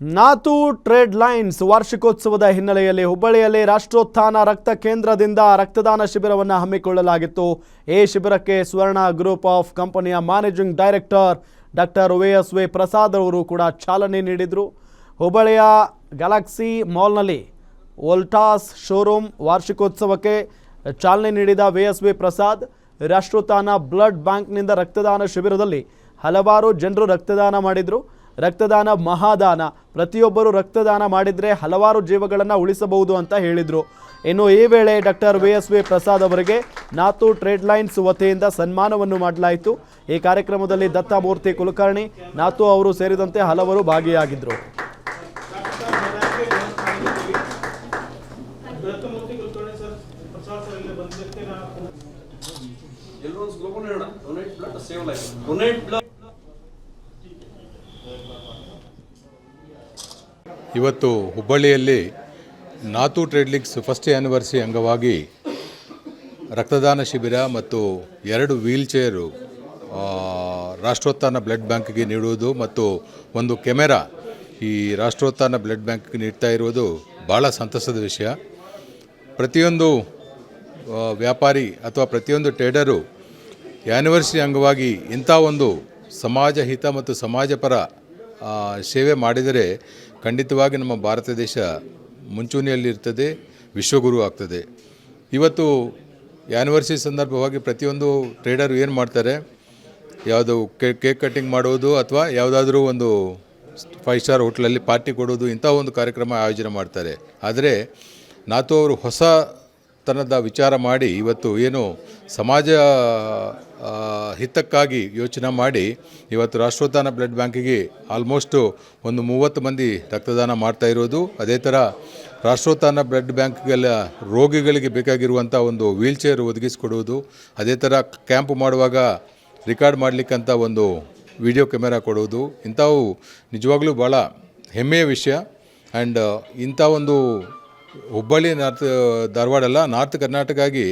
ನಾತು trade lines ವಾರ್ಷಿಕೋತ್ಸವದ ಹಿನ್ನೆಲೆಯಲ್ಲಿ ಹುಬ್ಬಳ್ಳಿಯಲ್ಲಿ ರಾಷ್ಟ್ರೋತ್ಥಾನ ರಕ್ತ ಕೇಂದ್ರದಿಂದ ರಕ್ತದಾನ ಶಿಬಿರವನ್ನು ಹಮ್ಮಿಕೊಳ್ಳಲಾಗಿತ್ತು. ಈ ಶಿಬಿರಕ್ಕೆ ಸ್ವರ್ಣ ಗ್ರೂಪ್ ಆಫ್ ಕಂಪನಿಯ managing director doctor V S V Prasad ಅವರು ಕೂಡ ಚಾಲನೆ ನೀಡಿದರು. ಹುಬ್ಬಳ್ಳಿಯ ಗ್ಯಾಲಕ್ಸಿ ಮಾಲ್ನಲ್ಲಿ ವೋಲ್ಟಾಸ್ ಶೋರೂಮ್ ವಾರ್ಷಿಕೋತ್ಸವಕ್ಕೆ ಚಾಲನೆ ನೀಡಿದ V S V Prasad Rashtrotthana blood ಬ್ಯಾಂಕ್ನಿಂದ ರಕ್ತದಾನ ಶಿಬಿರದಲ್ಲಿ ಹಲವಾರು ಜನರು ರಕ್ತದಾನ ಮಾಡಿದರು. ರಕ್ತದಾನ ಮಹಾದಾನ. ಪ್ರತಿಯೊಬ್ಬರು ರಕ್ತದಾನ ಮಾಡಿದರೆ ಹಲವಾರು ಜೀವಗಳನ್ನು ಉಳಿಸಬಹುದು ಅಂತ ಹೇಳಿದರು. ಇನ್ನು ಈ ವೇಳೆ doctor V S V Prasad ಅವರಿಗೆ ನಾತು ಟ್ರೇಡ್ ಲೈನ್ಸ್ ವತಿಯಿಂದ ಸನ್ಮಾನವನ್ನು ಮಾಡಲಾಯಿತು. ಈ ಕಾರ್ಯಕ್ರಮದಲ್ಲಿ ದತ್ತಮೂರ್ತಿ ಕುಲಕರ್ಣಿ ನಾತು ಅವರು ಸೇರಿದಂತೆ ಹಲವರು ಭಾಗಿಯಾಗಿದ್ದರು ಡೊನೇಟ್ ಕುಲಕರ್ಣಿ ಇವತ್ತು ಹುಬ್ಬಳ್ಳಿಯಲ್ಲಿ ನಾತು ಟ್ರೇಡ್ಲಿಕ್ಸ್ ಫಸ್ಟ್ ಆ್ಯನಿವರ್ಸರಿ ಅಂಗವಾಗಿ ರಕ್ತದಾನ ಶಿಬಿರ ಮತ್ತು ಎರಡು ವೀಲ್ಚೇರು ರಾಷ್ಟ್ರೋತ್ಥಾನ ಬ್ಲಡ್ ಬ್ಯಾಂಕ್ಗೆ ನೀಡುವುದು ಮತ್ತು ಒಂದು ಕೆಮೆರಾ ಈ ರಾಷ್ಟ್ರೋತ್ಥಾನ ಬ್ಲಡ್ ಬ್ಯಾಂಕ್ಗೆ ನೀಡ್ತಾ ಇರುವುದು ಭಾಳ ಸಂತಸದ ವಿಷಯ. ಪ್ರತಿಯೊಂದು ವ್ಯಾಪಾರಿ ಅಥವಾ ಪ್ರತಿಯೊಂದು ಟ್ರೇಡರು ಆ್ಯನಿವರ್ಸರಿ ಅಂಗವಾಗಿ ಇಂಥ ಒಂದು ಸಮಾಜ ಹಿತ ಮತ್ತು ಸಮಾಜಪರ ಸೇವೆ ಮಾಡಿದರೆ ಖಂಡಿತವಾಗಿ ನಮ್ಮ ಭಾರತ ದೇಶ ಮುಂಚೂಣಿಯಲ್ಲಿರ್ತದೆ ವಿಶ್ವಗುರು ಆಗ್ತದೆ. ಇವತ್ತು ಆ್ಯನಿವರ್ಸರಿ ಸಂದರ್ಭವಾಗಿ ಪ್ರತಿಯೊಂದು ಟ್ರೇಡರ್ ಏನು ಮಾಡ್ತಾರೆ? ಯಾವುದು ಕೇಕ್ ಕಟ್ಟಿಂಗ್ ಮಾಡೋದು ಅಥವಾ ಯಾವುದಾದ್ರೂ ಒಂದು ಫೈವ್ ಸ್ಟಾರ್ ಹೋಟ್ಲಲ್ಲಿ ಪಾರ್ಟಿ ಕೊಡೋದು ಇಂಥ ಒಂದು ಕಾರ್ಯಕ್ರಮ ಆಯೋಜನೆ ಮಾಡ್ತಾರೆ. ಆದರೆ ನಾತು ಅವರು ಹೊಸ ತನದ ವಿಚಾರ ಮಾಡಿ ಇವತ್ತು ಏನು ಸಮಾಜ ಹಿತಕ್ಕಾಗಿ ಯೋಚನೆ ಮಾಡಿ ಇವತ್ತು ರಾಷ್ಟ್ರೋತ್ಥಾನ ಬ್ಲಡ್ ಬ್ಯಾಂಕಿಗೆ ಆಲ್ಮೋಸ್ಟು ಒಂದು ಮೂವತ್ತು ಮಂದಿ ರಕ್ತದಾನ ಮಾಡ್ತಾ ಇರೋದು. ಅದೇ ಥರ ರಾಷ್ಟ್ರೋತ್ಥಾನ ಬ್ಲಡ್ ಬ್ಯಾಂಕ್ಗೆಲ್ಲ ರೋಗಿಗಳಿಗೆ ಬೇಕಾಗಿರುವಂಥ ಒಂದು ವೀಲ್ ಚೇರ್ ಒದಗಿಸಿಕೊಡುವುದು. ಅದೇ ಥರ ಕ್ಯಾಂಪ್ ಮಾಡುವಾಗ ರೆಕಾರ್ಡ್ ಮಾಡಲಿಕ್ಕಂಥ ಒಂದು ವಿಡಿಯೋ ಕ್ಯಾಮೆರಾ ಕೊಡುವುದು. ಇಂಥವು ನಿಜವಾಗಲೂ ಭಾಳ ಹೆಮ್ಮೆಯ ವಿಷಯ. ಆ್ಯಂಡ್ ಇಂಥ ಒಂದು ಹುಬ್ಬಳ್ಳಿ ನಾರ್ತ್ ಧಾರವಾಡ ಅಲ್ಲ ನಾರ್ತ್ ಕರ್ನಾಟಕಾಗಿ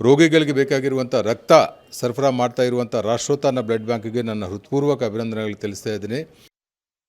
ರೋಗಿಗಳಿಗೆ ಬೇಕಾಗಿರುವಂಥ ರಕ್ತ ಸರಫರಾ ಮಾಡ್ತಾ ಇರುವಂಥ ರಾಷ್ಟ್ರೋತ್ಥಾನ ಬ್ಲಡ್ ಬ್ಯಾಂಕ್ಗೆ ನನ್ನ ಹೃತ್ಪೂರ್ವಕ ಅಭಿನಂದನೆಗಳು ತಿಳಿಸ್ತಾ ಇದ್ದೀನಿ.